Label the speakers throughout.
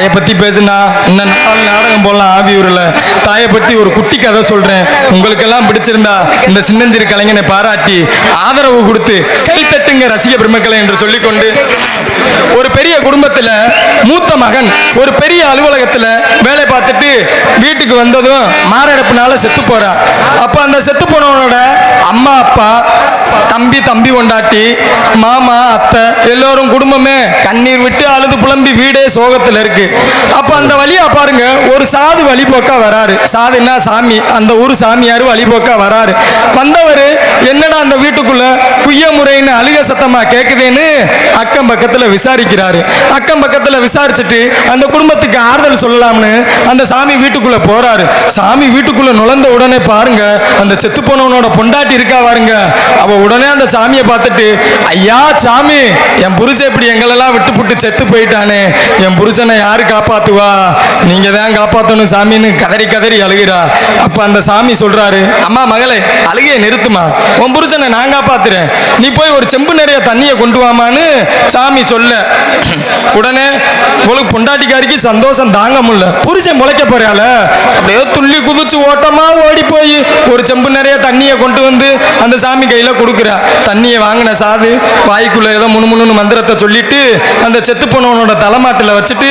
Speaker 1: தாயை பத்தி பேசுனா இன்னும் நாலு நாடகம் போடலாம் ஆவியூரில் தாயை பத்தி ஒரு குட்டி கதை சொல்றேன். உங்களுக்கெல்லாம் பிடிச்சிருந்தா இந்த சின்னஞ்சிறு கலைஞனை பாராட்டி ஆதரவு கொடுத்து கைத்தட்டுங்க ரசிக பெருமக்களை என்று சொல்லிக்கொண்டு ஒரு பெரிய குடும்பத்துல மூத்த மகன் ஒரு பெரிய அலுவலகத்துல வேலை பார்த்துட்டு வீட்டுக்கு வந்ததும் மாரடைப்புனால செத்து போறா. அப்ப அந்த செத்து போனவனோட அம்மா அப்பா தம்பி தம்பி கொண்டாட்டி மாமா அத்தை எல்லோரும் குடும்பமே கண்ணீர் விட்டு அழுது புலம்பி வீடே சோகத்துல இருக்கு. அப்போ அந்த வழியா பாருங்க ஒரு சாது வழிபோக்கா வராரு. சாதுன்னா சாமி அந்த ஊர் சாமியார் வழிபோக்கா வராரு. வந்தவர் குய்யமுறைன்னு முறைன்னு அழுக சத்தமாக கேட்குதேன்னு அக்கம் பக்கத்தில் விசாரிக்கிறாரு. அக்கம் பக்கத்தில் விசாரிச்சுட்டு அந்த குடும்பத்துக்கு ஆறுதல் சொல்லலாம்னு அந்த சாமி வீட்டுக்குள்ளே போகிறாரு சாமி வீட்டுக்குள்ளே நுழைந்த உடனே பாருங்க அந்த செத்து போனவனோட பொண்டாட்டி இருக்கா பாருங்க. அவள் உடனே அந்த சாமியை பார்த்துட்டு ஐயா சாமி என் புருஷன் இப்படி எங்களெல்லாம் விட்டு புட்டு செத்து போயிட்டானே. என் புருஷனை யார் காப்பாற்றுவா நீங்கள் தான் காப்பாற்றணும் சாமின்னு கதறி கதறி அழுகிறா. அப்போ அந்த சாமி சொல்கிறாரு அம்மா மகளே அழுகையை நிறுத்துமா? உன் புருஷனை நான் காப்பாற்றுறேன் நீ போய் ஒரு செம்பு நிறைய தண்ணியை கொண்டு வாமான்னு சாமி சொல்ல. உடனே உங்களுக்கு பொண்டாட்டிக்காரிக்கு சந்தோஷம் தாங்க முடியல. புருஷன் முளைக்க போறால அப்படியே துள்ளி குதிச்சு ஓட்டமா ஓடி போய். ஒரு செம்பு நிறைய தண்ணியை கொண்டு வந்து அந்த சாமி கையில் கொடுக்குறா. தண்ணியை வாங்கின சாது வாய்க்குள்ள ஏதோ முணுமுணுன்னு மந்திரத்தை சொல்லிட்டு அந்த செத்து போனவனோட தலைமாட்டில் வச்சுட்டு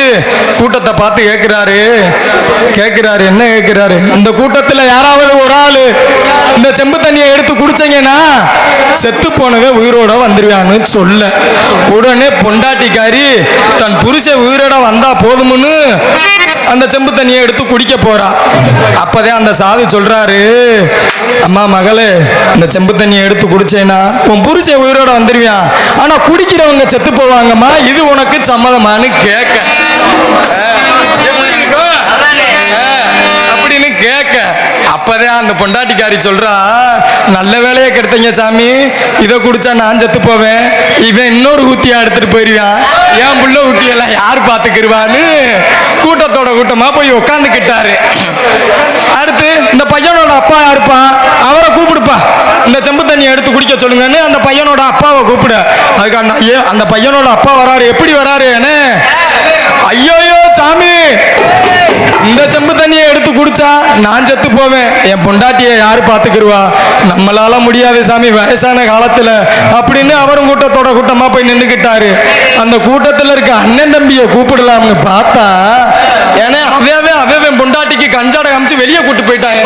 Speaker 1: கூட்டத்தை பார்த்து கேட்குறாரு கேட்குறாரு என்ன கேட்குறாரு அந்த கூட்டத்தில் யாராவது ஒரு ஆள் இந்த செம்பு தண்ணியை எடுத்து குடிச்சீங்கன்னா செத்து போனவே உயிரோட வந்துருவான்னு சொல்ல. உடனே பொண்டாட்டிக்காரி தன் புருஷ உயிரோட வந்தா போதும்னு அந்த செம்பு தண்ணியை எடுத்து குடிக்க போறா. அப்பதான் அந்த சாது சொல்றாரு அம்மா மகளே இந்த செம்பு தண்ணியை எடுத்து குடிச்சேன்னா உன் புருஷன் உயிரோட வந்துருவியான் ஆனா குடிக்கிறவங்க செத்து போவாங்கம்மா இது உனக்கு சம்மதமான்னு கேட்க அப்படின்னு கேட்க அப்பதான் அந்த பொண்டாட்டிக்காரி சொல்றா நல்ல வேலையை கெடுத்தீங்க சாமி. இதை குடிச்சா நான் செத்து போவேன். இவன் இன்னொரு ஊத்தியா எடுத்துட்டு போயிருவான் என் புள்ள ஊட்டியெல்லாம் யார் பாத்துக்கிருவான்னு கூட்டத்தோட கூட்டமா போய் உட்காந்துக்கிட்டாரு அடுத்து இந்த பையனோட அப்பா யாருப்பா? அவரை கூப்பிடுப்பா. இந்த செம்பு தண்ணியை எடுத்து குடிக்க சொல்லுங்கன்னு அந்த பையனோட அப்பாவை கூப்பிடு. அதுக்கு அந்த ஐயோ அந்த பையனோட அப்பா வராரு. எப்படி வராரு என்ன ஐயோயோ சாமி. இந்த செம்பு தண்ணி சேர்த்து குடிச்சா நான் செத்து போவேன். என் பொண்டாட்டியை யாரு பாத்துக்கிருவா நம்மளால முடியாது சாமி வயசான காலத்துல. அப்படின்னு அவரும் கூட்டத்தோட கூட்டமா போய் நின்றுக்கிட்டாரு அந்த கூட்டத்துல இருக்க அண்ணன் தம்பியை கூப்பிடலாம்னு பார்த்தா ஏன்னா அவே அவே பொண்டாட்டிக்கு கஞ்சாட காமிச்சு வெளியே கூட்டு போயிட்டாங்க.